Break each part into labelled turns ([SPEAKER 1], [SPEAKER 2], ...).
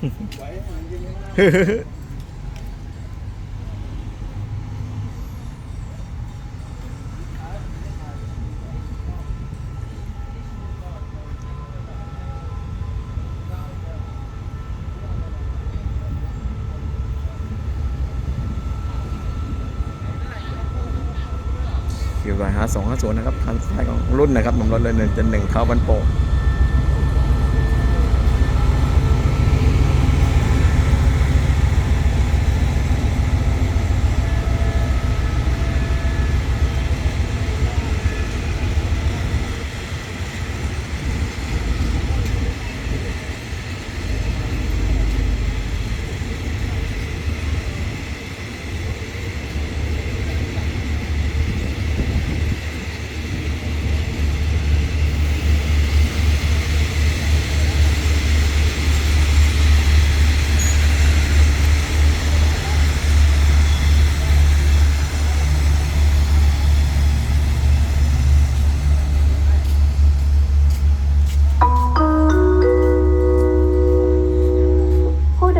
[SPEAKER 1] คิวร้อยห้าสองห้าศูนย์นะครับคันซ้ายของรุ่นนะครับผมรถเลยหนึ่งจะหนึ่งเข้าบันโป่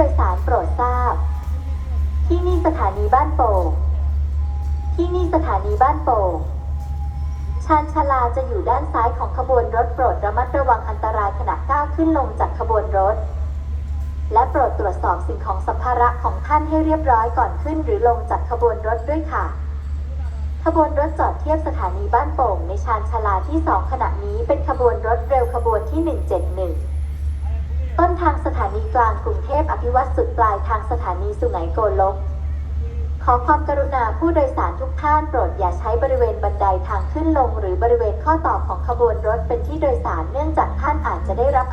[SPEAKER 2] ดยสารโปรดทราบ ที่นี่สถานีบ้านโป่ง ที่นี่สถานีบ้านโป่ง ชานชาลาจะอยู่ด้านซ้ายของขบวนรถโปรดระมัดระวังอันตรายขณะก้าวขึ้นลงจากขบวนรถ และโปรดตรวจสอบสิ่งของสัมภาระของท่านให้เรียบร้อยก่อนขึ้นหรือลงจากขบวนรถด้วยค่ะขบวนรถจอดเทียบสถานีบ้านโป่งในชานชาลาที่ 2 ขณะนี้เป็นขบวนรถเร็วขบวนที่ 171 ทางสถานีกลางกรุงเทพอภิวัตสุดปลายทางสถานีสุไหงโกลก ขอความกรุณาผู้โดยสารทุกท่านโปรดอย่าใช้บริเวณบันไดทางขึ้นลง หรือบริเวณข้อต่อของขบวนรถเป็นที่โดยสารเนื่องจากท่านอาจจะได้รับ